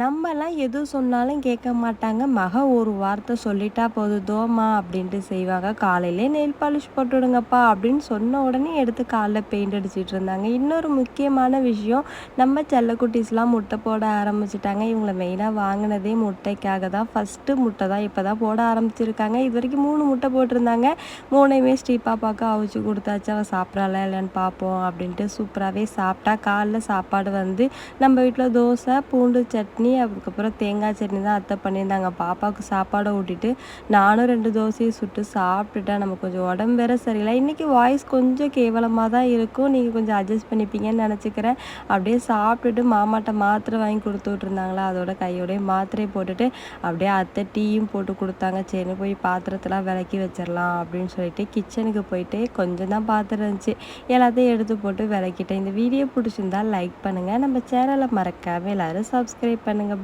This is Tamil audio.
நம்மலாம் எது சொன்னாலும் கேட்க மாட்டாங்க. மக ஒரு வார்த்தை சொல்லிட்டா போதுதோமா அப்படின்ட்டு செய்வாங்க. காலையிலே நெயில் பாலிஷ் போட்டுவிடுங்கப்பா அப்படின்னு சொன்ன உடனே எடுத்து காலில் பெயிண்ட் அடிச்சிட்டு இருந்தாங்க. இன்னொரு முக்கியமான விஷயம் நம்ம செல்லக்குட்டீஸ்லாம் முட்டை போட ஆரம்பிச்சிட்டாங்க. இவங்களை மெயினாக வாங்கினதே முட்டைக்காக தான். ஃபஸ்ட்டு முட்டை தான் இப்போ தான் போட ஆரம்பிச்சிருக்காங்க. இது வரைக்கும் மூணு முட்டை போட்டிருந்தாங்க. மூணையுமே ஸ்ரீபாப்பாவுக்கு அவிச்சு கொடுத்தாச்சு. அவள் சாப்பிட்றாளா இல்லைன்னு பார்ப்போம் அப்படின்ட்டு சூப்பராகவே சாப்பிட்டா. காலைல சாப்பாடு வந்து நம்ம வீட்டில் தோசை பூண்டு சட்னி சட்னி அதுக்கப்புறம் தேங்காய் சட்னி தான் அத்தை பண்ணியிருந்தாங்க. பாப்பாவுக்கு சாப்பாடை ஊட்டிட்டு நானும் ரெண்டு தோசையை சுட்டு சாப்பிட்டுட்டேன். நம்ம கொஞ்சம் உடம்பு வேற சரியில்லை. இன்றைக்கி வாய்ஸ் கொஞ்சம் கேவலமாக தான் இருக்கும். நீங்கள் கொஞ்சம் அட்ஜஸ்ட் பண்ணிப்பீங்கன்னு நினச்சிக்கிறேன். அப்படியே சாப்பிட்டுட்டு மாமாட்ட மாத்திரை வாங்கி கொடுத்து விட்ருந்தாங்களா அதோட கையோடய மாத்திரையை போட்டுட்டு அப்படியே அத்தை டீயும் போட்டு கொடுத்தாங்க. சரி போய் பாத்திரத்தெல்லாம் விளக்கி வச்சிடலாம் அப்படின்னு சொல்லிட்டு கிச்சனுக்கு போயிட்டு கொஞ்சம் தான் பாத்திரம் இருந்துச்சு. எல்லாத்தையும் எடுத்து போட்டு விளக்கிட்டேன். இந்த வீடியோ பிடிச்சிருந்தா லைக் பண்ணுங்கள் நம்ம சேனலை மறக்காமல் எல்லோரும் சப்ஸ்கிரைப் பண்ணுங்கள்